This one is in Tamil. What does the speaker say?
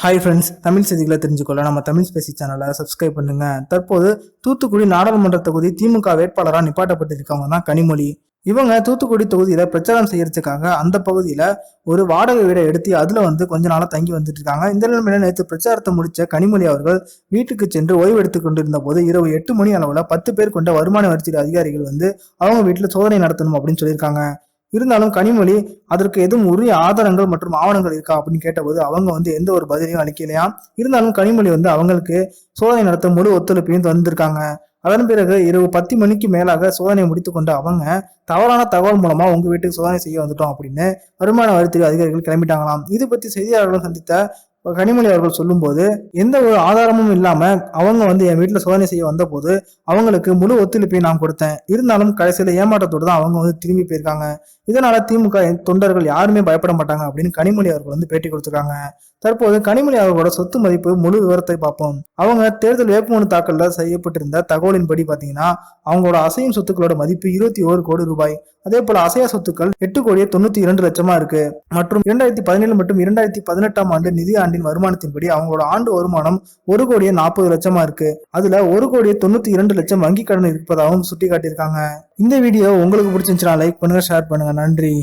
ஹாய் ஃப்ரெண்ட்ஸ் தமிழ் செய்திகளை தெரிஞ்சுக்கொள்ள நம்ம தமிழ் பேசி சேனலை சப்ஸ்கிரைப் பண்ணுங்க. தற்போது தூத்துக்குடி நாடாளுமன்ற தொகுதி திமுக வேட்பாளராக நிப்பாட்டப்பட்டிருக்கவங்க தான் கனிமொழி. இவங்க தூத்துக்குடி தொகுதியில பிரச்சாரம் செய்யறதுக்காக அந்த பகுதியில ஒரு வாடகை வீடை எடுத்து அதுல வந்து கொஞ்ச நாளா தங்கி வந்துட்டு இருக்காங்க. இந்த நிலைமையில நேற்று பிரச்சாரத்தை முடிச்ச கனிமொழி அவர்கள் வீட்டுக்கு சென்று ஓய்வு எடுத்துக் கொண்டிருந்த போது இரவு எட்டு மணி அளவுல பத்து பேர் கொண்ட வருமான வரித்துறை அதிகாரிகள் வந்து அவங்க வீட்டுல சோதனை நடத்தணும் அப்படின்னு சொல்லியிருக்காங்க. இருந்தாலும் கனிமொழி அதற்கு எதுவும் உரிய ஆதாரங்கள் மற்றும் ஆவணங்கள் இருக்கா அப்படின்னு கேட்டபோது அவங்க வந்து எந்த ஒரு பதிலையும் அளிக்கலையா? இருந்தாலும் கனிமொழி வந்து அவங்களுக்கு சோதனை நடத்த முழு ஒத்துழைப்பையும் தந்திருக்காங்க. அதன் பிறகு இரவு பத்து மணிக்கு மேலாக சோதனை முடித்து கொண்ட அவங்க தவறான தகவல் மூலமா உங்க வீட்டுக்கு சோதனை செய்ய வந்துட்டோம் அப்படின்னு வருமான வரித்துறை அதிகாரிகள் கிளம்பிட்டாங்களாம். இது பத்தி செய்தியாளர்களும் சந்தித்த கனிமொழி அவர்கள் சொல்லும்போது எந்த ஒரு ஆதாரமும் இல்லாம அவங்க வந்து என் வீட்டில் சோதனை செய்ய வந்தபோது அவங்களுக்கு முழு ஒத்துழைப்பை நான் கொடுத்தேன். இருந்தாலும் கடைசியில ஏமாற்றத்தோடு தான் அவங்க வந்து திரும்பி போயிருக்காங்க. இதனால திமுக தொண்டர்கள் யாருமே பயப்பட மாட்டாங்க அப்படின்னு கனிமொழி அவர்கள் வந்து பேட்டி கொடுத்துருக்காங்க. தற்போது கனிமொழி அவர்களோட சொத்து மதிப்பு முழு விவரத்தை பார்ப்போம். அவங்க தேர்தல் வேட்புமனு தாக்கல்ல செய்யப்பட்டிருந்த தகவலின்படி பாத்தீங்கன்னா அவங்களோட அசையும் சொத்துக்களோட மதிப்பு இருபத்தி ஒரு கோடி ரூபாய். அதே போல அசையா சொத்துக்கள் எட்டு கோடியே தொண்ணூத்தி இரண்டு லட்சமா இருக்கு. மற்றும் இரண்டாயிரத்தி பதினேழு மற்றும் இரண்டாயிரத்தி பதினெட்டாம் ஆண்டு நிதி ஆண்டின் வருமானத்தின்படி அவங்களோட ஆண்டு வருமானம் ஒரு கோடியே நாற்பது லட்சமா இருக்கு. அதுல ஒரு கோடியே தொண்ணூத்தி இரண்டு லட்சம் வங்கி கடன் இருப்பதாகவும் சுட்டி காட்டியிருக்காங்க இந்த வீடியோ உங்களுக்கு பிடிச்சிருந்துச்சுன்னா லைக் பண்ணுங்க ஷேர் பண்ணுங்க. நன்றி.